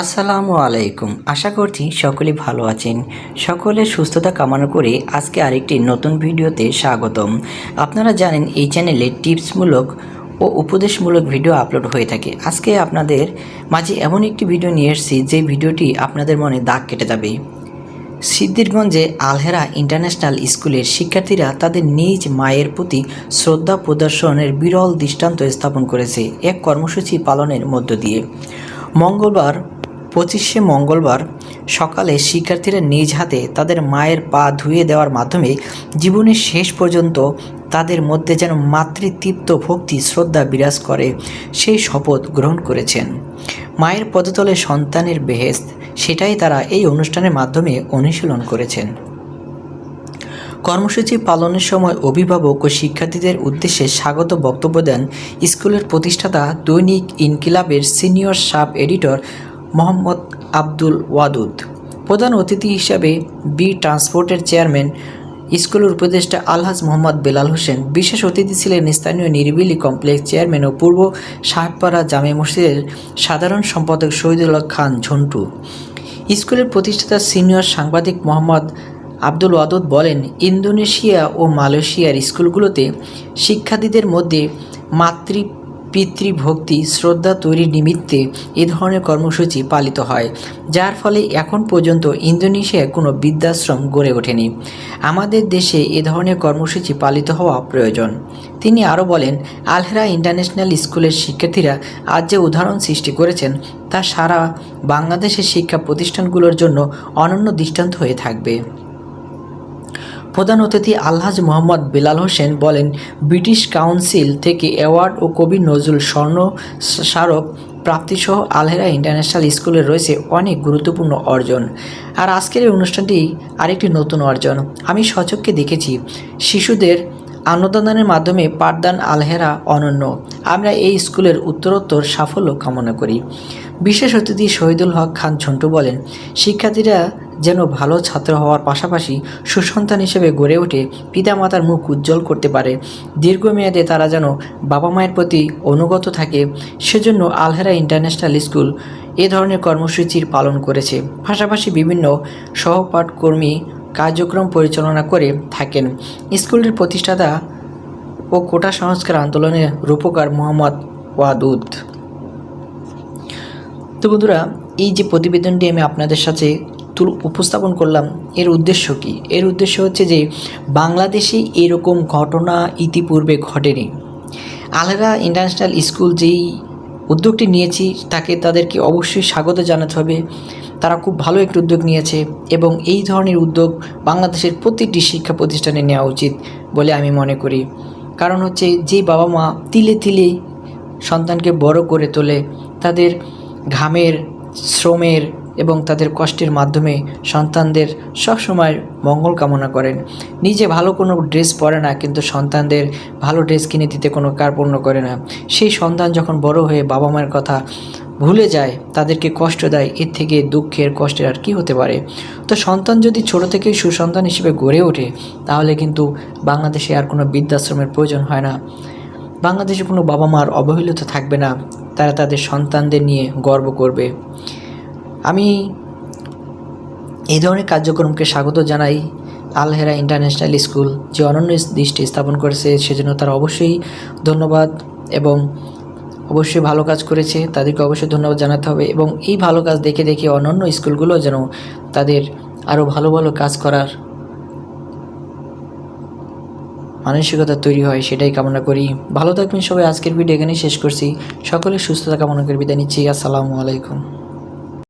আসসালামু আলাইকুম। আশা করছি সকলে ভালো আছেন। সকলের সুস্থতা কামনা করে আজকে আরেকটি নতুন ভিডিওতে স্বাগতম। আপনারা জানেন এই চ্যানেলে টিপসমূলক ও উপদেশমূলক ভিডিও আপলোড হয়ে থাকে। আজকে আপনাদের মাঝে এমন একটি ভিডিও নিয়ে এসেছি যে ভিডিওটি আপনাদের মনে দাগ কেটে যাবে। সিদ্দিরগঞ্জে আলহেরা ইন্টারন্যাশনাল স্কুলের শিক্ষার্থীরা তাদের নিজ মায়ের প্রতি শ্রদ্ধা প্রদর্শনের বিরল দৃষ্টান্ত স্থাপন করেছে। এক কর্মসূচি পালনের মধ্য দিয়ে। মঙ্গলবার পঁচিশে মঙ্গলবার সকালে শিক্ষার্থীরা নিজ হাতে তাদের মায়ের পা ধুয়ে দেওয়ার মাধ্যমে জীবনের শেষ পর্যন্ত তাদের মধ্যে যেন মাতৃতৃপ্ত ভক্তি, শ্রদ্ধা বিরাজ করে। সেই শপথ গ্রহণ করেছেন। মায়ের পদতলে সন্তানের বেহেস্ত, সেটাই তারা এই অনুষ্ঠানের মাধ্যমে অনুশীলন করেছেন। কর্মসূচি পালনের সময় অভিভাবক ও শিক্ষার্থীদের উদ্দেশ্যে স্বাগত বক্তব্য দেন স্কুলের প্রতিষ্ঠাতা দৈনিক ইনকিলাবের senior sub editor Mohammad Abdul Wadud. প্রধান অতিথি হিসাবে বি ট্রান্সপোর্টের চেয়ারম্যান, স্কুলের উপদেষ্টা আলহাজ মোহাম্মদ বেলাল হোসেন, বিশেষ অতিথি ছিলেন স্থানীয় নিরিবিলি কমপ্লেক্স চেয়ারম্যান ও পূর্ব সাহেবপাড়া জামে মসজিদের সাধারণ সম্পাদক শহীদুল্লাহ খান ঝন্টু। স্কুলের প্রতিষ্ঠাতা সিনিয়র সাংবাদিক মোহাম্মদ আব্দুল ওয়াদুদ বলেন, ইন্দোনেশিয়া ও মালয়েশিয়ার স্কুলগুলোতে শিক্ষার্থীদের মধ্যে মাতৃ পিতৃভক্তি, শ্রদ্ধা তৈরির নিমিত্তে এ ধরনের কর্মসূচি পালিত হয়, যার ফলে এখন পর্যন্ত ইন্দোনেশিয়ায় কোনো বৃদ্ধাশ্রম গড়ে ওঠেনি। আমাদের দেশে এ ধরনের কর্মসূচি পালিত হওয়া প্রয়োজন। তিনি আরও বলেন, আলহেরা ইন্টারন্যাশনাল স্কুলের শিক্ষার্থীরা আজ যে উদাহরণ সৃষ্টি করেছেন, তা সারা বাংলাদেশের শিক্ষা প্রতিষ্ঠানগুলোর জন্য অনন্য দৃষ্টান্ত হয়ে থাকবে। প্রধান অতিথি আলহাজ মোহাম্মদ বেলাল হোসেন বলেন, ব্রিটিশ কাউন্সিল থেকে অ্যাওয়ার্ড ও কবি নজরুল স্বর্ণ স্মারক প্রাপ্তিসহ আলহেরা ইন্টারন্যাশনাল স্কুলে রয়েছে অনেক গুরুত্বপূর্ণ অর্জন। আর আজকের এই অনুষ্ঠানটি আরেকটি নতুন অর্জন। আমি সচক্ষে দেখেছি, শিশুদের আনন্দদানের মাধ্যমে পাঠদান আলহেরা অনন্য। আমরা এই স্কুলের উত্তরোত্তর সাফল্য কামনা করি। বিশেষ অতিথি শহীদুল হক খান ঝন্টু বলেন, শিক্ষার্থীরা যেন ভালো ছাত্র হওয়ার পাশাপাশি সুসন্তান হিসেবে গড়ে ওঠে পিতামাতার মুখ উজ্জ্বল করতে পারে। দীর্ঘমেয়াদে তারা যেন বাবা মায়ের প্রতি অনুগত থাকে, সেজন্য আলহেরা ইন্টারন্যাশনাল স্কুল এ ধরনের কর্মসূচির পালন করেছে। পাশাপাশি বিভিন্ন সহপাঠকর্মী কার্যক্রম পরিচালনা করে থাকেন। স্কুলের প্রতিষ্ঠাতা ও কোটা সংস্কার আন্দোলনের রূপকার মোহাম্মদ ওয়াদুদ। তো বন্ধুরা, এই যে প্রতিবেদনটি আমি আপনাদের সাথে উপস্থাপন করলাম। এর উদ্দেশ্য কি? এর উদ্দেশ্য হচ্ছে যে বাংলাদেশে এরকম ঘটনা ইতিপূর্বে ঘটেনি। আলহেরা ইন্টারন্যাশনাল স্কুল যেই উদ্যোগটি নিয়েছি, তাকে তাদেরকে অবশ্যই স্বাগত জানাতে হবে। তারা খুব ভালো একটি উদ্যোগ নিয়েছে এবং এই ধরনের উদ্যোগ বাংলাদেশের প্রতিটি শিক্ষা প্রতিষ্ঠানে নেওয়া উচিত বলে আমি মনে করি। কারণ হচ্ছে যে বাবা মা তিলে তিলে সন্তানকে বড় করে তোলে, তাদের ঘামের, শ্রমের এবং তাদের কষ্টের মাধ্যমে সন্তানদের সবসময় মঙ্গল কামনা করেন। নিজে ভালো কোনো ড্রেস পরে না, কিন্তু সন্তানদের ভালো ড্রেস কিনে দিতে কোনো কার্পণ্য করে না। সেই সন্তান যখন বড় হয়ে বাবা মায়ের কথা ভুলে যায়, তাদেরকে কষ্ট দেয়, এর থেকে দুঃখের, কষ্টের আর কি হতে পারে? তো সন্তান যদি ছোট থেকেই সুসন্তান হিসেবে গড়ে ওঠে, তাহলে কিন্তু বাংলাদেশে আর কোনো বৃদ্ধাশ্রমের প্রয়োজন হয় না। বাংলাদেশে কোনো বাবা মার অবহেলিত থাকবে না। তারা তাদের সন্তানদের নিয়ে গর্ব করবে। আমি এই ধরনের কার্যক্রমকে স্বাগত জানাই আলহেরা ইন্টারন্যাশনাল স্কুল, যে অনন্য দৃষ্টি স্থাপন করেছে, সেজন্য তারা অবশ্যই ধন্যবাদ এবং অবশ্যই ভালো কাজ করেছে, তাদেরকে অবশ্যই ধন্যবাদ জানাতে হবে এবং এই ভালো কাজ দেখে দেখে অন্যান্য স্কুলগুলো যেন তাদের আরও ভালো ভালো কাজ করার মানসিকতা তৈরি হয়, সেটাই কামনা করি। ভালো থাকবেন সবাই, আজকের ভিডিও এখানেই শেষ করছি। সকলে সুস্থতা কামনা করে বিদায় নিচ্ছি। আসসালামু আলাইকুম।